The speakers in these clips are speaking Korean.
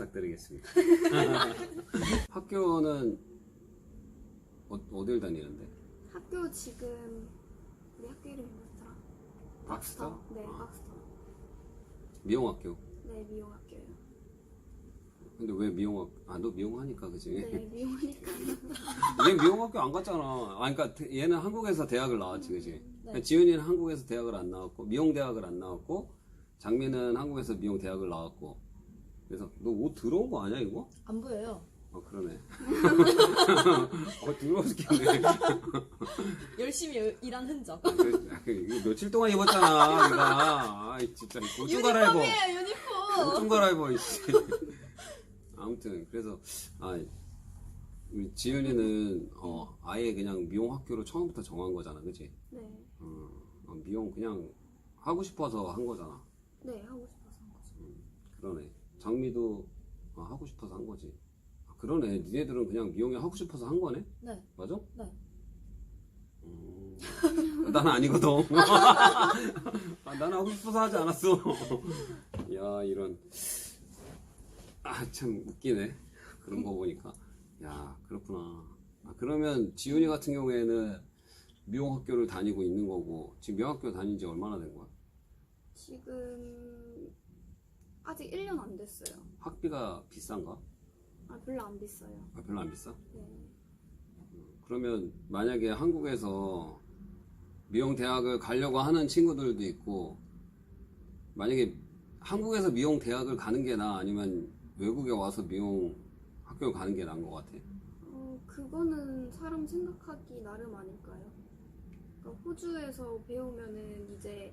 부탁드리겠습니다. 학교는 어, 어딜 다니는데? 학교 지금 우리 학교 이름이 뭐였더라? 박스터? 네, 아. 박스터. 미용학교. 네, 미용학교예요. 근데 왜 미용학? 아너 미용하니까 그지? 네, 미용하니까. 얘 미용학교 안 갔잖아. 아 그러니까 대- 얘는 한국에서 대학을 나왔지, 그지? 네. 지은이는 한국에서 대학을 안 나왔고 미용 대학을 안 나왔고 장미는 한국에서 미용 대학을 나왔고. 그래서 너 옷 들어온 거 아니야 이거? 안 보여요. 어 그러네. 어 들어오 죽겠네. 열심히 여- 일한 흔적. 그, 이거 며칠 동안 입었잖아, 내가. 아이, 진짜, 옷좀 갈아입어. 유니폼이에요, 유니폼. 옷좀 갈아입어, 이씨. 아무튼, 그래서, 아, 우리 지은이는, 어, 아예 그냥 미용 학교로 처음부터 정한 거잖아, 그치? 네, 어, 어, 미용 그냥 하고 싶어서 한 거잖아. 네, 하고 싶어서 한 거죠. 그러네. 장미도 어, 하고 싶어서 한 거지. 아, 그러네. 니네들은 그냥 미용이 하고 싶어서 한 거네? 네. 맞아? 네. 음, 나는 아니거든. 아, 나는 하고 싶어서 하지 않았어. 야, 이런. 아, 참 웃기네. 그런 거 보니까. 야, 그렇구나. 아, 그러면 지훈이 같은 경우에는 미용학교를 다니고 있는 거고, 지금 미용학교 다닌 지 얼마나 된 거야? 지금 아직 1년 안 됐어요. 학비가 비싼가? 아, 별로 안 비싸요. 아, 별로 안 비싸? 네. 그러면 만약에 한국에서 미용 대학을 가려고 하는 친구들도 있고 만약에 한국에서 미용 대학을 가는 게 나아 아니면 외국에 와서 미용 학교를 가는 게 나은 것 같아? 어, 그거는 사람 생각하기 나름 아닐까요? 그러니까 호주에서 배우면은 이제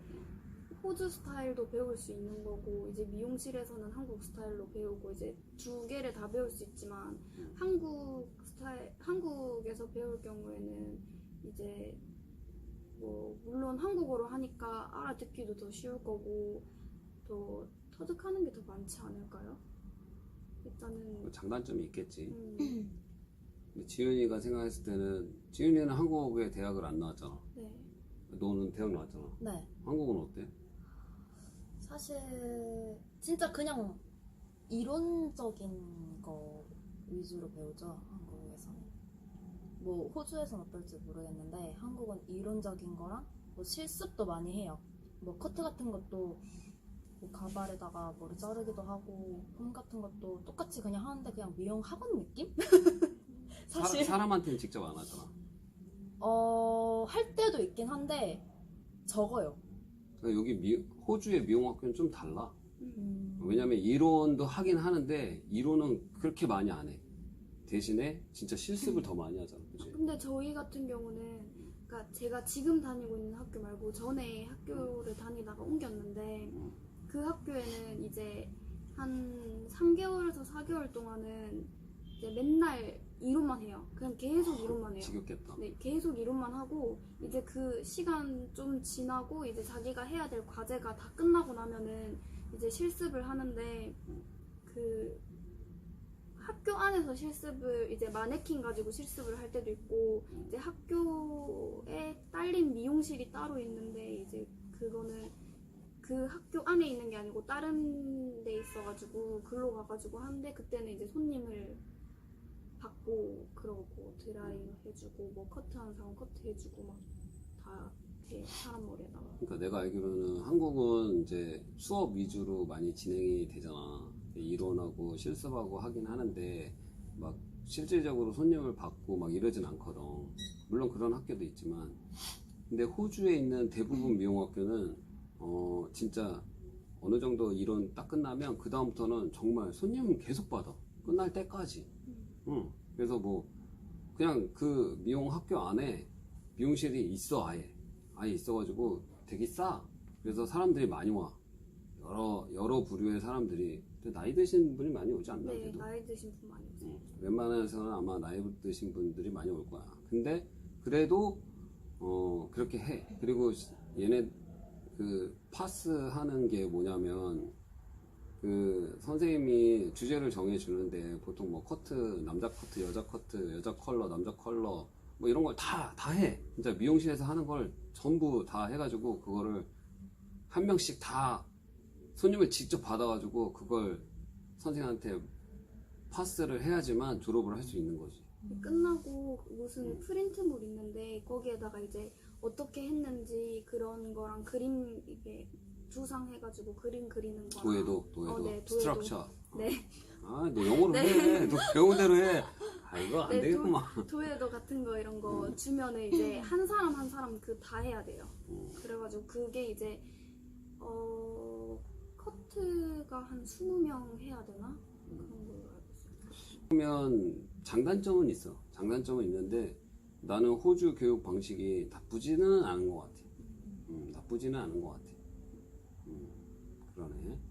호주 스타일도 배울 수 있는 거고 이제 미용실에서는 한국 스타일로 배우고 이제 두 개를 다 배울 수 있지만 한국 스타일 한국에서 배울 경우에는 이제 뭐 물론 한국어로 하니까 알아듣기도 더 쉬울 거고 더 터득하는 게 더 많지 않을까요? 일단은 뭐 장단점이 있겠지. 음, 근데 지윤이가 생각했을 때는 지윤이는 한국에 대학을 안 나왔잖아. 네. 너는 대학 나왔잖아. 네. 한국은 어때? 사실 진짜 그냥 이론적인 거 위주로 배우죠 한국에서는 뭐 호주에서는 어떨지 모르겠는데 한국은 이론적인 거랑 뭐 실습도 많이 해요 뭐 커트 같은 것도 뭐 가발에다가 머리 자르기도 하고 폼 같은 것도 똑같이 그냥 하는데 그냥 미용 학원 느낌? 사실 사, 사람한테는 직접 안 하잖아. 어, 할 때도 있긴 한데 적어요 그러니까 여기 미- 호주의 미용 학교는 좀 달라. 음, 왜냐면 이론도 하긴 하는데 이론은 그렇게 많이 안 해. 대신에 진짜 실습을 더 많이 하잖아. 그치? 근데 저희 같은 경우는 그러니까 제가 지금 다니고 있는 학교 말고 전에 학교를 다니다가 옮겼는데 그 학교에는 이제 한 3개월에서 4개월 동안은 이제 맨날 이론만 해요. 그냥 계속 이론만 해요. 지겹겠다. 네, 계속 이론만 하고 이제 그 시간 좀 지나고 이제 자기가 해야 될 과제가 다 끝나고 나면은 이제 실습을 하는데 그 학교 안에서 실습을 이제 마네킹 가지고 실습을 할 때도 있고 이제 학교에 딸린 미용실이 따로 있는데 이제 그거는 그 학교 안에 있는 게 아니고 다른 데 있어가지고 글로 가가지고 하는데 그때는 이제 손님을 받고 그러고 드라이 해주고 뭐 커트하는 사람 커트 해주고 막다 사람 머리에다가 그러니까 내가 알기로는 한국은 이제 수업 위주로 많이 진행이 되잖아. 이론하고 실습하고 하긴 하는데 막 실질적으로 손님을 받고 막 이러진 않거든. 물론 그런 학교도 있지만 근데 호주에 있는 대부분 미용학교는 어 진짜 어느 정도 이론 딱 끝나면 그 다음부터는 정말 손님 계속 받아. 끝날 때까지. 응. 그래서 뭐 그냥 그 미용 학교 안에 미용실이 있어 아예 아예 있어가지고 되게 싸. 그래서 사람들이 많이 와. 여러 여러 부류의 사람들이 나이 드신 분이 많이 오지 않나 네 그래도. 나이 드신 분 많이 오세요. 응. 웬만해서는 아마 나이 드신 분들이 많이 올 거야. 근데 그래도 어 그렇게 해. 그리고 얘네 그 파스 하는 게 뭐냐면 그 선생님이 주제를 정해 주는데 보통 뭐 커트 남자 커트 여자 커트 여자 컬러 남자 컬러 뭐 이런 걸 다 다 해. 진짜 미용실에서 하는 걸 전부 다 해가지고 그거를 한 명씩 다 손님을 직접 받아가지고 그걸 선생님한테 파스를 해야지만 졸업을 할 수 있는 거지. 끝나고 무슨 음. 프린트물 있는데 거기에다가 이제 어떻게 했는지 그런 거랑 그림 이게 두상해가지고 그림 그리는 거랑 도예도, 도예도, 어, 네, 도예도. 스트럭처. 네 아, 너 영어로 네. 해. 너 배운 대로 해. 아, 이거 안 네, 되겠구만. 도 예도 같은 거 이런 거 음. 주면은 이제 한 사람 한 사람 그 다 해야 돼요. 음. 그래가지고 그게 이제 어 커트가 한 20명 해야 되나 그런 걸로 알고 있어요. 그러면 장단점은 있어. 장단점은 있는데 나는 호주 교육 방식이 나쁘지는 않은 것 같아. 음, 나쁘지는 않은 것 같아. 그러네.